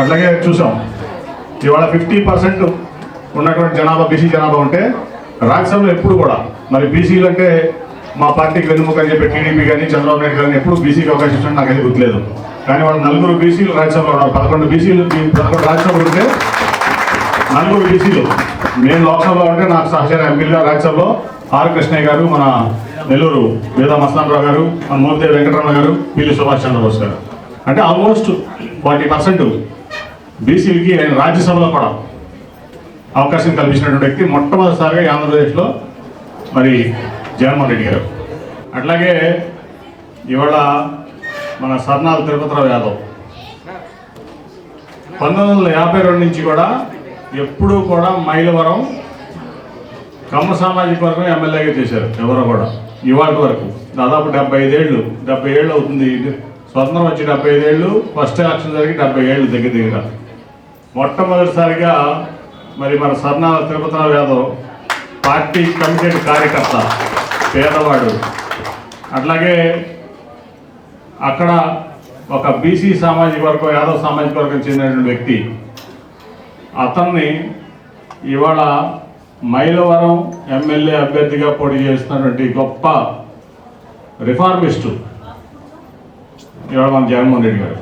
అట్లాగే చూసాం. ఇవాళ ఫిఫ్టీ పర్సెంట్ ఉన్నటువంటి జనాభా బీసీ జనాభా ఉంటే రాజ్యసభలో ఎప్పుడు కూడా మరి బీసీలు అంటే మా పార్టీకి వెన్నుముక అని చెప్పి టీడీపీ కానీ చంద్రబాబు నాయుడు కానీ ఎప్పుడు బీసీకి అవకాశం ఇచ్చినట్టు నాకు అది గుర్తులేదు. కానీ వాళ్ళు నలుగురు బీసీలు రాజ్యసభలో ఉన్నారు. పదకొండు బీసీలు పదకొండు రాజ్యసభలు ఉంటే నలుగురు బీసీలు. నేను లోక్సభలో ఉంటే నాకు సహచర ఎంపీలుగా రాజ్యసభలో ఆర్ కృష్ణయ్య గారు మన నెల్లూరు వేదా మస్తానరావు గారు మన మోపిదేవి వెంకటరమణ గారు పిల్లి సుభాష్ చంద్రబోస్ గారు. అంటే ఆల్మోస్ట్ ఫార్టీ పర్సెంట్ బీసీలకి ఆయన రాజ్యసభలో కూడా అవకాశం కల్పించినటువంటి వ్యక్తి మొట్టమొదటిసారిగా ఈ ఆంధ్రప్రదేశ్లో మరి జగన్మోహన్ రెడ్డి గారు. అట్లాగే ఇవాళ మన సర్నాల తిరుపతిరావు యాదవ్. పంతొమ్మిది వందల యాభై రెండు నుంచి కూడా ఎప్పుడూ కూడా మైలవరం కమ్మ సామాజిక వర్గం ఎమ్మెల్యేగా చేశారు ఎవరో కూడా. ఇవాటి వరకు. దాదాపు డెబ్బై ఐదేళ్ళు డెబ్బై ఏళ్ళు అవుతుంది. స్వతంత్రం వచ్చి డెబ్బై ఐదేళ్ళు ఫస్ట్ ఎలక్షన్ జరిగి డెబ్బై ఏళ్ళు దగ్గర దగ్గర. మొట్టమొదటిసారిగా మరి మన సర్నాల తిరుపతిరావు యాదవ్ పార్టీ కమిటెడ్ కార్యకర్త పేదవాడు. అట్లాగే అక్కడ ఒక బీసీ సామాజిక వర్గం యాదవ్ సామాజిక వర్గం చెందినటువంటి వ్యక్తి. అతన్ని ఇవాళ మైలవరం ఎమ్మెల్యే అభ్యర్థిగా పోటీ చేస్తున్నటువంటి గొప్ప రిఫార్మిస్టు ఇవాళ మన జగన్మోహన్ రెడ్డి గారు.